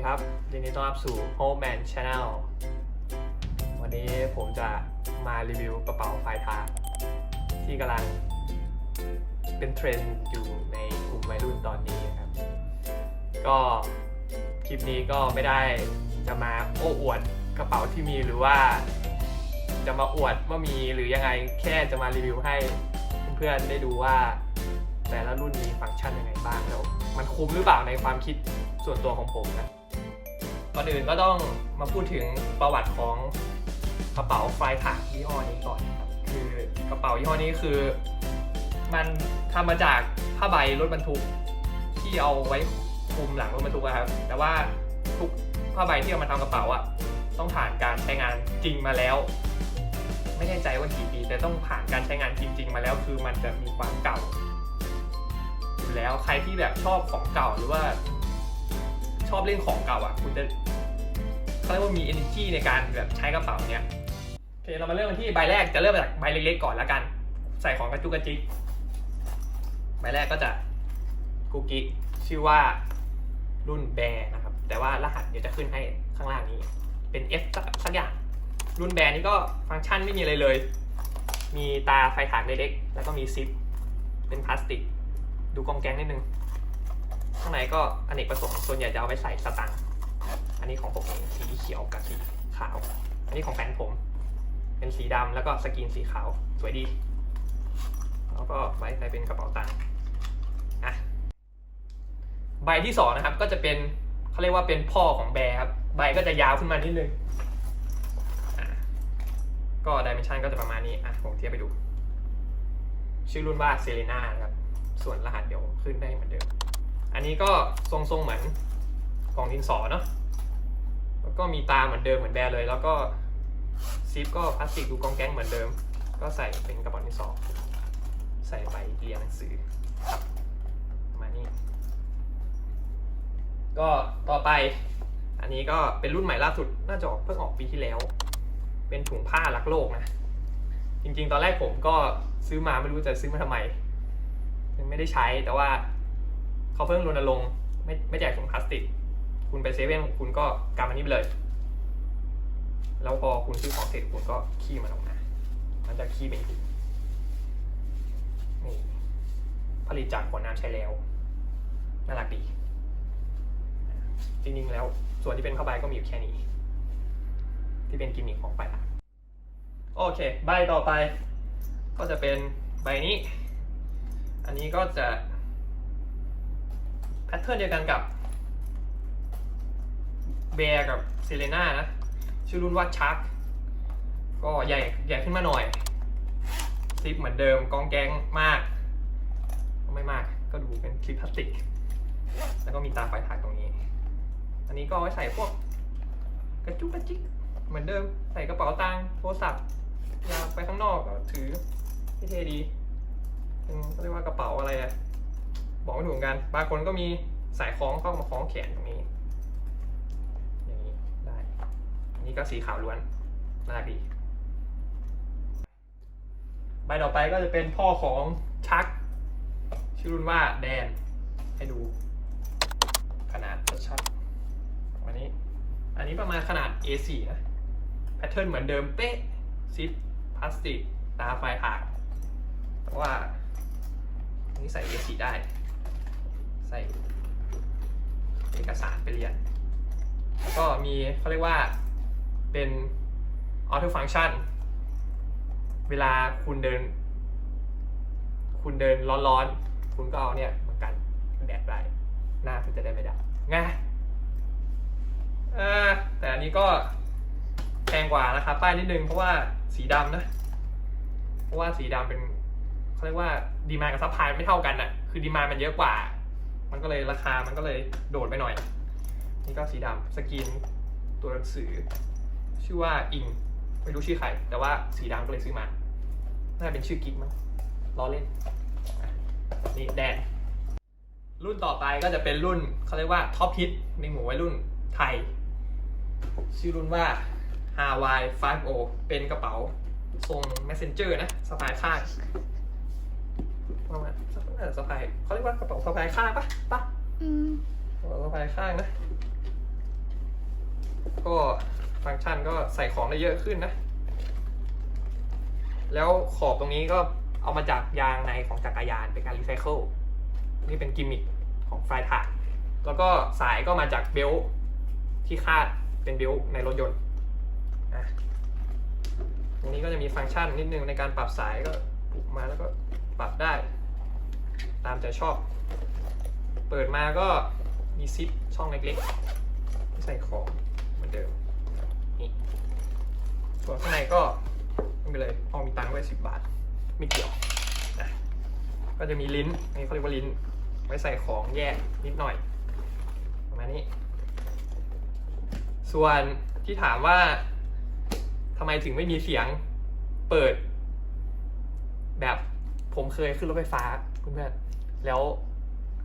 ดีครับยินดีต้อนรับสู่ Home Man Channel วันนี้ผมจะมารีวิวกระเป๋าปลายทาที่กำลังเป็นเทรนด์อยู่ในกลุ่มวัยรุ่นตอนนี้นครับ ก็คลิปนี้ก็ไม่ได้จะมาโอ้อวดกระเป๋าที่มีหรือว่า จะมาอวดว่ามีหรือยังไงแค่จะมารีวิวให้เพื่อนๆได้ดูว่าแต่ละรุ่นมีฟังก์ชันยังไงบ้างแล้ว มันคุ้มหรือเปล่าในความคิดส่วนตัวของผมนะ ก่อนอื่นก็ต้องมาพูดถึงประวัติของกระเป๋าไฟถักยี่ห้อนี้ก่อนนะครับคือกระเป๋ายี่ห้อนี้คือ มันทำมาจากผ้าใบรถบรรทุกที่เอาไว้คลุมหลังรถบรรทุกอะครับ แต่ว่าทุกผ้าใบที่เอามาทำกระเป๋าอะต้องผ่านการใช้งานจริงมาแล้ว ไม่แน่ใจว่ากี่ปี แต่ต้องผ่านการใช้งานจริง ๆ มาแล้ว คือมันจะมีความเก่าอยู่แล้วใครที่แบบชอบของเก่าหรือว่าชอบเล่นของเก่าอะ คุณจะ เขาเรียกว่ามี energy ในการแบบใช้กระเป๋าเนี้ยโอเคเรามาเริ่มกันที่ใบแรกจะเริ่มจากใบเล็กๆก่อนละกัน ใส่ของกระจุกกระจิกใบแรกก็จะกุกิชื่อว่ารุ่นแบร์นะครับ แต่ว่ารหัสเดี๋ยวจะขึ้นให้ข้างล่างนี้ เป็น F สักสักอย่าง รุ่นแบร์นี่ก็ฟังก์ชันไม่มีอะไรเลย มีตาไฟถากเล็กๆแล้วก็มีซิป เป็นพลาสติก ดูกองแกงนิดนึง ข้างในก็อเนกประสงค์ส่วนใหญ่จะเอาไปใส่สตังค์ อันนี้ของผมสีเขียวกับสีขาว อันนี้ของแฟนผม เป็นสีดำแล้วก็สกรีนสีขาว สวยดี แล้วก็ไว้ใส่เป็นกระเป๋าตังค์อะใบที่สองนะครับก็จะเป็นเขาเรียกว่าเป็นพ่อของแบร์ครับใบก็จะยาวขึ้นมานิดนึงอะก็ดิเมนชันก็จะประมาณนี้อะผมเทียบไปดู ชื่อรุ่นว่าเซเลนานะครับ ส่วนรหัสเดี๋ยวขึ้นได้เหมือนเดิม อันนี้ก็ทรงๆเหมือนกล่องดินสอเนาะ ก็มีตาเหมือนเดิมเหมือนแบร์เลย แล้วก็ซิปก็พลาสติกดูกองแก๊งเหมือนเดิม ก็ใส่เป็นกระเป๋าดินสอใส่ไปเรียนหนังสือครับมานี้ก็ต่อไป อันนี้ก็เป็นรุ่นใหม่ล่าสุดน่าจะออกเพิ่งออกปีที่แล้ว เป็นถุงผ้ารักโลกนะ จริงๆ ตอนแรกผมก็ซื้อมาไม่รู้จะซื้อมาทำไมยังไม่ได้ใช้แต่ว่าเขาเพิ่งรณรงค์ไม่ไม่แจกถุงพลาสติก คุณไปเซเว่นคุณก็กำมันนี้ไปเลย แล้วพอคุณซื้อของเสร็จคุณก็ขี้มันออกมา มันจะขี้เป็นถุงนี่ผลิตจากขวดน้ำใช้แล้วน่ารักดีจริงๆแล้วส่วนที่เป็นผ้าใบก็มีอยู่แค่นี้ ที่เป็นกิมมิคของไปละโอเค ใบต่อไปก็จะเป็นใบนี้ อันนี้ก็จะแพทเทิร์นเดียวกันกับ บร์กับเซเลน่านะ ชื่อรุ่นว่าชักก็ใหญ่ใหญ่ขึ้นมาหน่อยซิปเหมือนเดิมกองแกงมาก ก็ไม่มากก็ดูเป็นคลิปพลาสติก แล้วก็มีตาไฟถ่ายตรงนี้ อันนี้ก็ไว้ใส่พวกกระจุกกระจิกเหมือนเดิมใส่กระเป๋าตังค์โทรศัพท์ยาไปข้างนอกก็ถือเท่ดีเป็นเขาเรียกว่ากระเป๋าอะไรอะบอกไม่ถูกกัน บางคนก็มีสายคล้องเข้ามาคล้องแขนตรงนี้ อย่างนี้ได้ อั นนี้ก็สีขาวล้วนน่ารักดี ใบต่อไปก็จะเป็นพ่อของชัก ชื่อรุ่นว่าแดน ให้ดู ขนาดชัดๆอันนี้ อันนี้ประมาณขนาด A4 นะ แพทเทิร์นเหมือนเดิมเป๊ะซิปพลาสติก ตาไฟถ่านแต่ว่าอันนี้ใส่ A4 ได้ ใส่เอกสารไปเรียน แล้วก็มีเขาเรียกว่า เป็น auto function เวลาคุณเดิน คุณเดินร้อนๆ คุณก็เอาเนี่ยมากันแดดได้หน้าคุณจะได้ไม่ดับง่ายแต่อันนี้ก็แพงกว่านะครับป้ายนิดนึงเพราะว่าสีดำนะ เพราะว่าสีดำเป็นเขาเรียกว่าดีมากับซัพพลายไม่เท่ากันอะคือดีมามันเยอะกว่า มันก็เลยราคามันก็เลยโดดไปหน่อย นี่ก็สีดำสกรีนตัวหนังสือ ชื่อว่าอิงไม่รู้ชื่อใคร แต่ว่าสีดำก็เลยซื้อมา น่าจะเป็นชื่อกิ๊กมั้งล้อเล่นอะนี่แดน รุ่นต่อไปก็จะเป็นรุ่นเขาเรียกว่าท็อปฮิตในหมู่วัยรุ่นไทย ชื่อรุ่นว่า Hawaii 5เป็นกระเป๋าทรง messenger นะสะพายข้างประมาณน่าจะสะพายเขาเรียกว่ากระเป๋าสะพายข้างปะปะอืมกระเป๋าสะพายข้างนะ ก็ ฟังก์ชันก็ใส่ของได้เยอะขึ้นนะ แล้วขอบตรงนี้ก็เอามาจากยางในของจักรยานเป็นการรีไซเคิลนี่เป็นกิมมิคของไฟทานแล้วก็สายก็มาจากเบลต์ที่คาดเป็นเบลต์ในรถยนต์ตรงนี้ก็จะมีฟังก์ชันนิดนึงในการปรับสายก็ปลุกมาแล้วก็ปรับได้ ตามใจชอบ เปิดมาก็มีซิปช่องเล็กๆใส่ของเหมือนเดิม นี่ส่วนข้างในก็ไม่เป็นไรพอมีตังค์ไว้สิบบาท ไม่เกี่ยวนะก็จะมีลิ้นนนี้เขาเรียกว่าลิ้น ไว้ใส่ของแยกนิดหน่อยประมาณนี้ ส่วนที่ถามว่าทำไมถึงไม่มีเสียงเปิด แบบผมเคยขึ้นรถไฟฟ้าเพื่อนๆแล้ว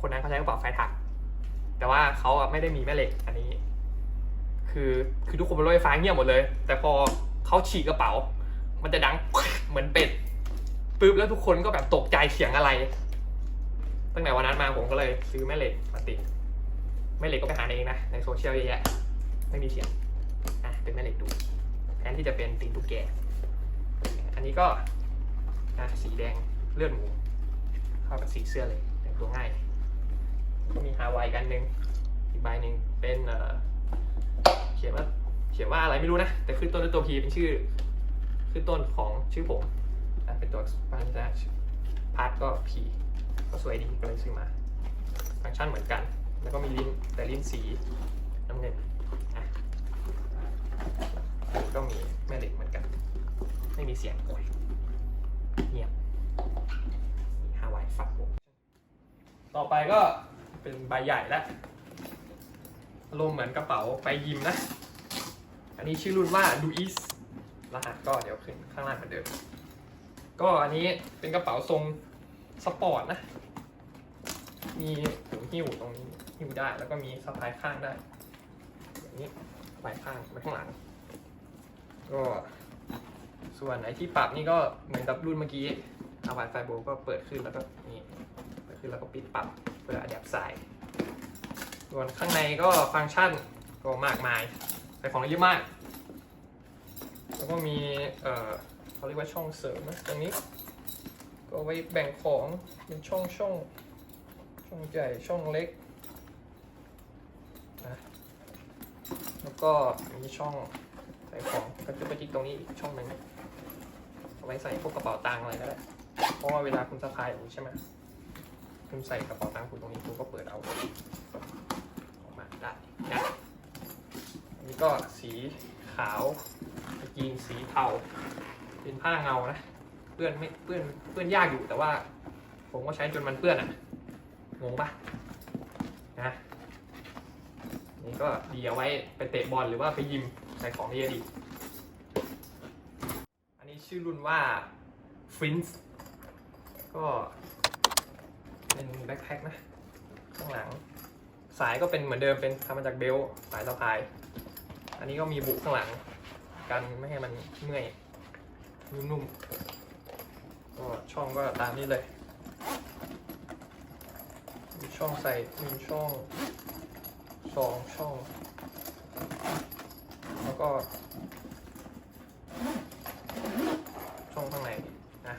คนนั้นเขาใช้กระเป๋าไฟถัก แต่ว่าเขาไม่ได้มีแม่เหล็กอันนี้ คือคือทุกคนบนรถไฟฟ้าเงียบหมดเลย แต่พอเขาฉีกกระเป๋า มันจะดังเหมือนเป็ดปึ๊บแล้วทุกคนก็แบบตกใจเสียงอะไร ตั้งแต่วันนั้นมาผมก็เลยซื้อแม่เหล็กมาติดแม่เหล็กก็ไปหาเองนะในโซเชียลเยอะแยะไม่มีเสียงอะเป็นแม่เหล็กดูแทนที่จะเป็นตีนตุ๊กแก อันนี้ก็อะสีแดงเลือดหมูเข้ากับสีเสื้อเลยแต่งตัวง่ายก็มีฮาวายกันหนึ่งอีกใบหนึ่งเป็นเอ่อ เขียนว่าเขียนว่าอะไรไม่รู้นะ แต่ขึ้นต้นด้วยตัวพีเป็นชื่อ ขึ้นต้นของชื่อผมอะเป็นตัวปันจะพาร์ทก็พีก็สวยดีก็เลยซื้อมา ฟังก์ชันเหมือนกัน แล้วก็มีลิ้นแต่ลิ้นสีน้ำเงินอะก็มีแม่เหล็กเหมือนกัน ไม่มีเสียงโอยเงียบฮาวายฟักโบต่อไปก็เป็นใบใหญ่แล้ว อารมณ์เหมือนกระเป๋าไปยิมนะ อันนี้ชื่อรุ่นว่าดูอิสรหัสก็เดี๋ยวขึ้นข้างล่างเหมือนเดิม ก็อันนี้เป็นกระเป๋าทรงสปอร์ตนะ มีถุงหิ้วตรงนี้หิ้วได้แล้วก็มีสะพายข้างได้ อย่างนี้สะพายข้างไปข้างหลัง ก็ส่วนไอ้ที่ปรับนี่ก็เหมือนกับรุ่นเมื่อกี้อาวายไฟโบก็เปิดขึ้นแล้วก็นี่เปิดขึ้นแล้วก็ปิดปรับเพื่ออัดแอปสาย ส่วนข้างในก็ฟังก์ชันก็มากมายใส่ของเยอะมาก แล้วก็มีเอ่อเขาเรียกว่าช่องเสริมนะตรงนี้ ก็ไว้แบ่งของเป็นช่องช่องช่องใหญ่ช่องเล็กนะแล้วก็มีช่องใส่ของกระจุกกระจิกตรงนี้อีกช่องหนึ่งเอาไว้ใส่พวกกระเป๋าตังค์อะไรก็ได้เพราะว่าเวลาคุณสะพายอยู่ใช่ไหมคุณใส่กระเป๋าตังค์คุณตรงนี้คุณก็เปิดเอา ได้นะอันนี้ก็สีขาวกีนสีเทาเป็นผ้าเงานะเปื้อนไม่เปื้อนเปื้อนยากอยู่แต่ว่า ผมก็ใช้จนมันเปื้อนอะงงปะนะนี่ก็ดีเอาไว้ไปเตะบอลหรือว่าไปยิมใส่ของได้เยอะดี อันนี้ชื่อรุ่นว่า f r i n c e ก็เป็นแบ็คแพ็คนะ ข้างหลัง สายก็เป็นเหมือนเดิมเป็นทำมาจากเบลสายสะพาย อันนี้ก็มีบุข้างหลัง กันไม่ให้มันเมื่อยนุ่มๆก็ช่องก็ตามนี้เลย มีช่องใส่มีช่องสองช่อง แล้วก็ ช่องข้างในนะ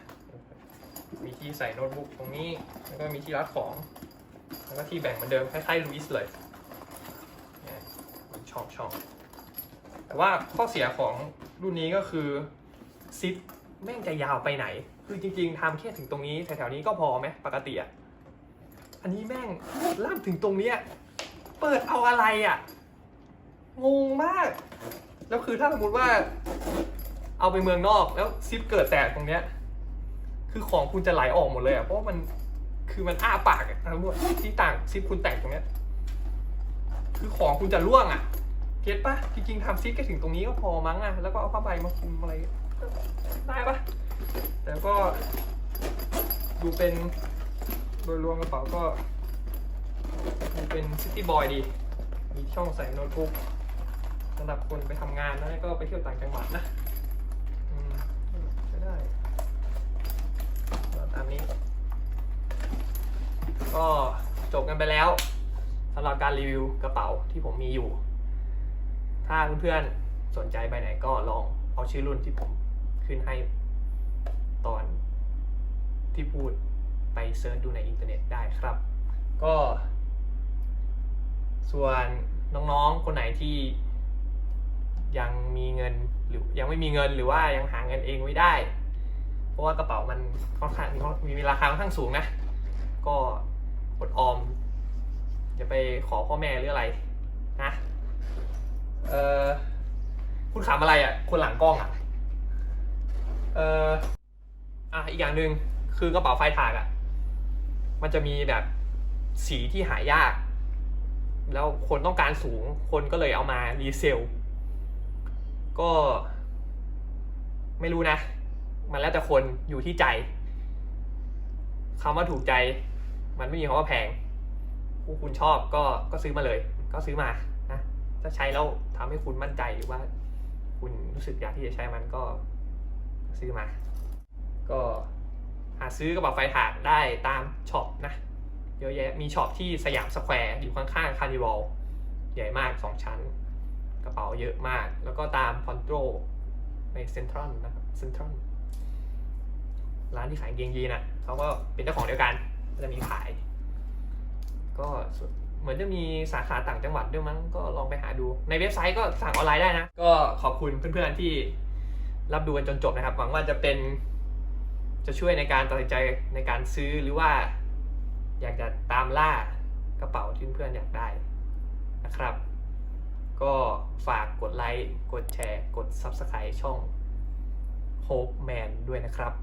มีที่ใส่โน้ตบุ๊กตรงนี้ แล้วก็มีที่รัดของ แล้วก็ที่แบ่งเหมือนเดิมคล้ายๆลุยส์เลยช่องช่องแต่ว่าข้อเสียของรุ่นนี้ก็คือซิปแม่งจะยาวไปไหน คือจริงๆทำแค่ถึงตรงนี้แถวๆนี้ก็พอไหมปกติอะอันนี้แม่งล่ามถึงตรงเนี้ยเปิดเอาอะไรอะงงมาก แล้วคือถ้าสมมติว่า เอาไปเมืองนอกแล้วซิปเกิดแตกตรงเนี้ยคือของคุณจะไหลออกหมดเลยอะเพราะมัน คือมันอ้าปากอะทั้งหมดที่ต่างซิปคุณแตกตรงเนี้ยคือของคุณจะร่วงอะเก็ตปะจริงๆทำซิปแค่ถึงตรงนี้ก็พอมั้งอะแล้วก็เอาผ้าใบมาคลุมอะไรได้ปะแต่ก็ ดูเป็นโดยรวมกระเป๋าก็ดูเป็นซิตี้บอยดี มีช่องใส่โน้ตบุ๊กสำหรับคนไปทำงานนะก็ไปเที่ยวต่างจังหวัดนะอืมใช้ได้ก็ตามนี้ ก็จบกันไปแล้วสำหรับการรีวิวกระเป๋าที่ผมมีอยู่ ถ้าเพื่อนๆสนใจใบไหนก็ลองเอาชื่อรุ่นที่ผมขึ้นให้ตอนที่พูดไปเซิร์ชดูในอินเทอร์เน็ตได้ครับ ก็ ส่วนน้องๆ คนไหนที่ยังมีเงินหรือยังไม่มีเงินหรือว่ายังหาเงินเองไม่ได้ เพราะว่ากระเป๋ามันค่อนข้างมีราคาค่อนข้างสูงนะ ก็ อดออมอย่าไปขอพ่อแม่หรืออะไรนะเออคุณขำอะไรอะคนหลังกล้องอะเอออะอีกอย่างหนึ่งคือกระเป๋าไฟถากอะ มันจะมีแบบสีที่หายาก แล้วคนต้องการสูงคนก็เลยเอามารีเซล ก็ ไม่รู้นะ มันแล้วแต่คนอยู่ที่ใจคำว่าถูกใจ มันไม่มีคำว่าแพงผู้คุณชอบก็ก็ซื้อมาเลย ก็ซื้อมานะถ้าใช้แล้วทำให้คุณมั่นใจหรือว่า คุณรู้สึกอยากที่จะใช้มันก็ซื้อมา ก็หาซื้อกระเป๋าไฟถากได้ตามช็อปนะเยอะแยะมีช็อปที่สยามสแควร์อยู่ข้างๆคาร์นิวัลใหญ่มากสองชั้น กระเป๋าเยอะมาก แล้วก็ตามพอนโตรในเซ็นทรัลนะครับเซ็นทรัลร้านที่ขายกางเกงยีนอะเขาก็เป็นเจ้าของเดียวกัน ก็จะมีขาย ก็เหมือนจะมีสาขาต่างจังหวัดด้วยมั้งก็ลองไปหาดู ในเว็บไซต์ก็สั่งออนไลน์ได้นะ ก็ขอบคุณเพื่อนๆที่รับดูกันจนจบนะครับ หวังว่าจะเป็นจะช่วยในการตัดสินใจในการซื้อหรือว่า อยากจะตามล่ากระเป๋าที่เพื่อนอยากได้นะครับ ก็ฝากกดไลค์ กดแชร์ กด Subscribe ช่อง Hope Man ด้วยนะครับ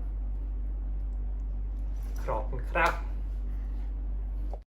ขอบคุณครับ